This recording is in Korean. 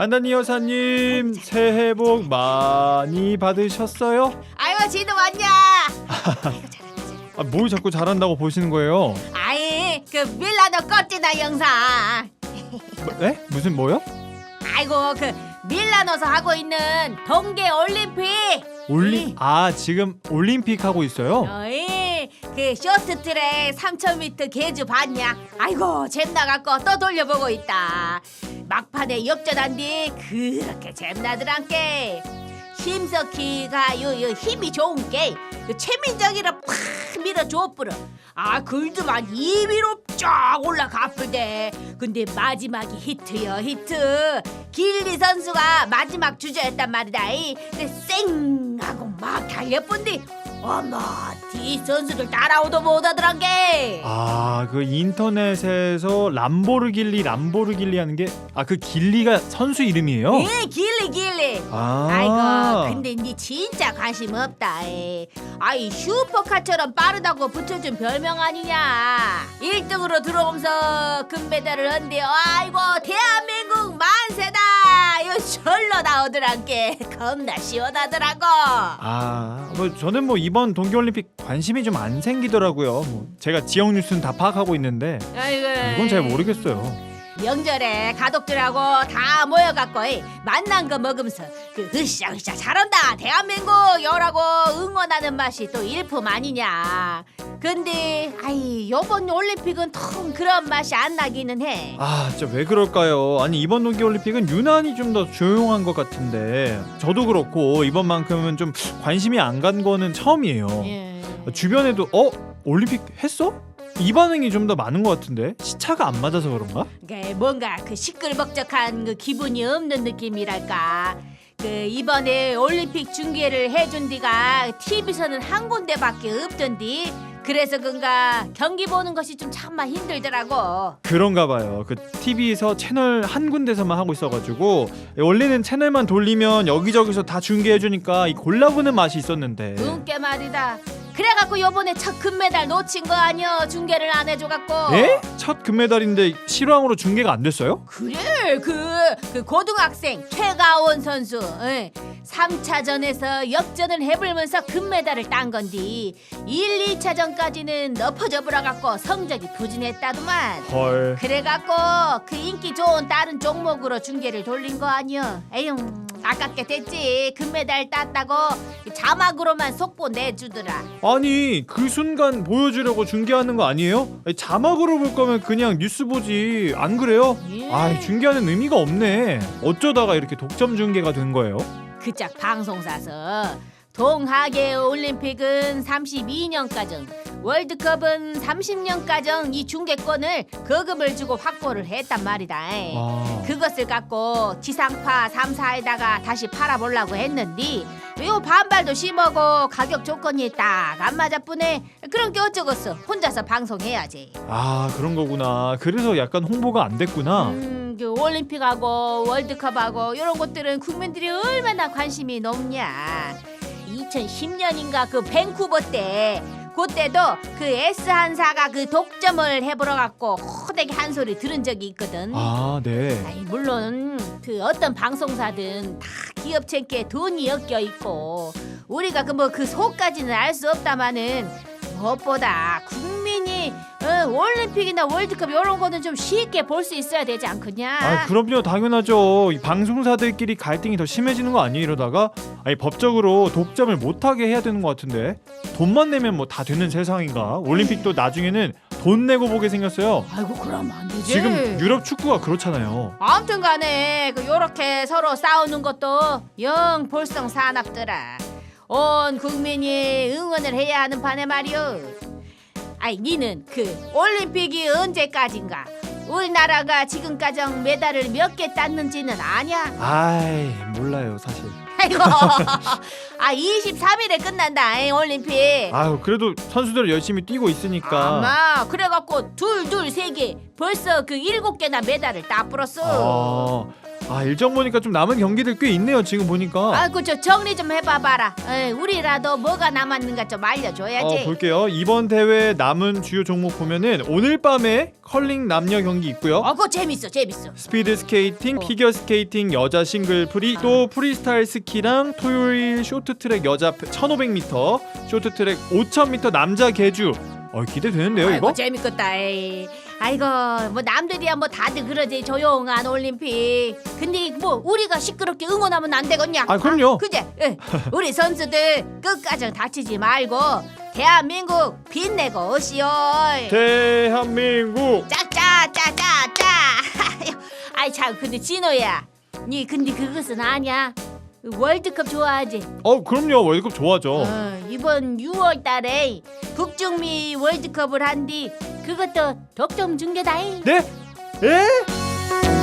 안다니 여사님 새해 복 많이 받으셨어요? 아이고 지도 왔냐? 아, 뭘 자꾸 잘한다고 보시는 거예요? 아이 그 밀라노 껍지다 영상. 뭐, 네? 무슨 뭐요? 아이고 그 밀라노에서 하고 있는 동계 올림픽. 올림 아 지금 올림픽 하고 있어요? 어이 그 쇼트트랙 3000m 계주 봤냐? 아이고 잼나갖고 또 돌려보고 있다. 막판에 역전한 뒤 그렇게 잼나더란께. 심석희가 요, 요 힘이 좋은 게요 최민정이를 팍 밀어줘뿌려 아 글드만 2위로 쫙 올라가쁘대 근데 마지막이 히트여 히트 길리 선수가 마지막 주자였단 말이다 이. 근데 쌩 하고 막 달려뿐디 어머 뒤 선수들 따라오도 못하더란 게. 아 그 인터넷에서 람보르길리 람보르길리 하는 게 아 그 길리가 선수 이름이에요? 예, 길리 길리. 아. 아이고 근데 니 진짜 관심 없다 에. 아이 슈퍼카처럼 빠르다고 붙여준 별명 아니냐. 1등으로 들어오면서 금메달을 헌데 아이고 대한민국 만세다 절로 나오더란 게 겁나 시원하더라고 아, 뭐 저는 뭐 이번 동계올림픽 관심이 좀 안 생기더라고요. 뭐 제가 지역 뉴스는 다 파악하고 있는데 아이고 이건 잘 모르겠어요. 명절에 가족들하고 다 모여갖고 이 만난 거 먹으면서 그 으쌰으쌰 잘한다 대한민국 여라고 응원하는 맛이 또 일품 아니냐 근데 아이 요번 올림픽은 통 그런 맛이 안 나기는 해 아, 진짜 왜 그럴까요? 아니 이번 동계올림픽은 유난히 좀 더 조용한 것 같은데 저도 그렇고 이번만큼은 좀 관심이 안 간 거는 처음이에요. 예. 주변에도 어 올림픽 했어? 이 반응이 좀 더 많은 것 같은데 시차가 안 맞아서 그런가? 그게 뭔가 그 시끌벅적한 그 기분이 없는 느낌이랄까 그 이번에 올림픽 중계를 해준 디가 TV에서는 한 군데밖에 없던디 그래서 그런가 경기 보는 것이 좀 참아 힘들더라고 그런가 봐요. 그 TV에서 채널 한 군데서만 하고 있어가지고 원래는 채널만 돌리면 여기저기서 다 중계해 주니까 이 골라보는 맛이 있었는데. 웃게 말이다 그래갖고 요번에 첫 금메달 놓친 거 아니여 중계를 안 해줘갖고 예? 첫 금메달인데 실황으로 중계가 안 됐어요? 그래 그, 그 고등학생 최가원 선수 예. 3차전에서 역전을 해불면서 금메달을 딴 건디 1, 2차전까지는 엎어져 버려갖고 성적이 부진했다더만 헐. 그래갖고 그 인기 좋은 다른 종목으로 중계를 돌린 거 아니여 에휴 아깝게 됐지 금메달 땄다고 자막으로만 속보 내주더라 아니 그 순간 보여주려고 중계하는 거 아니에요? 아니, 자막으로 볼 거면 그냥 뉴스 보지 안 그래요? 예. 아 중계하는 의미가 없네. 어쩌다가 이렇게 독점 중계가 된 거예요? 그짝 방송사서 동하계 올림픽은 32년가정 월드컵은 30년 가정 이 중계권을 거금을 주고 확보를 했단 말이다 아. 그것을 갖고 지상파 3사에다가 다시 팔아보려고 했는데 요 반발도 심하고 가격 조건이 딱 안 맞아뿐네 그런 게 어쩌겠어 혼자서 방송해야지 아 그런 거구나. 그래서 약간 홍보가 안 됐구나. 음, 그 올림픽하고 월드컵하고 이런 것들은 국민들이 얼마나 관심이 높냐. 2010년인가 그 밴쿠버 때 그때도 그 S 한사가 그 독점을 해보러 갖고 호되게 한 소리 들은 적이 있거든. 아 네. 아이, 물론 그 어떤 방송사든 다 기업체께 돈이 엮여 있고 우리가 그 뭐 그 속까지는 알 수 없다마는 무엇보다 국 민이 어, 올림픽이나 월드컵 이런 거는 좀 쉽게 볼 수 있어야 되지 않겠냐? 아 그럼요 당연하죠 이 방송사들끼리 갈등이 더 심해지는 거 아니에요 이러다가 아니 법적으로 독점을 못하게 해야 되는 것 같은데 돈만 내면 뭐 다 되는 세상인가 올림픽도 나중에는 돈 내고 보게 생겼어요 아이고 그러면 안 되지. 지금 유럽 축구가 그렇잖아요 아무튼 간에 그 요렇게 서로 싸우는 것도 영 볼성 사납더라. 온 국민이 응원을 해야 하는 판에 말이오. 아이 니는 그 올림픽이 언제까지인가? 우리나라가 지금까지 메달을 몇 개 땄는지는 아냐? 아이 몰라요 사실 아이고, 아 23일에 끝난다 이 올림픽. 아유 그래도 선수들 열심히 뛰고 있으니까 아마 그래갖고 둘 둘 세 개 벌써 그 일곱 개나 메달을 따 불었어. 아, 아 일정 보니까 좀 남은 경기들 꽤 있네요 지금 보니까 아이고 저 정리 좀 해봐봐라. 에이, 우리라도 뭐가 남았는가 좀 알려줘야지. 어, 볼게요 이번 대회 남은 주요 종목 보면은 오늘 밤에 컬링 남녀 경기 있고요 어, 그거 재밌어, 재밌어. 스피드 스케이팅, 어. 피겨 스케이팅 여자 싱글 프리, 또 프리스타일 스키랑 토요일 쇼트트랙 여자 1500m, 쇼트트랙 5000m 남자 계주. 어 기대되는데요 아이고 이거? 재밌겠다. 에이. 아이고 뭐 남들이야 뭐 다들 그러지 조용한 올림픽. 근데 뭐 우리가 시끄럽게 응원하면 안 되겠냐? 아, 그럼요. 그제? 예. 우리 선수들 끝까지 다치지 말고 대한민국 빛내고 오시오. 대한민국 짜짜짜짜짜. 아이 참 근데 진호야, 니 근데 그것은 아냐? 월드컵 좋아하지? 어 그럼요 월드컵 좋아하죠 어, 이번 6월달에 북중미 월드컵을 한 뒤 그것도 독점 중계다일. 네? 에?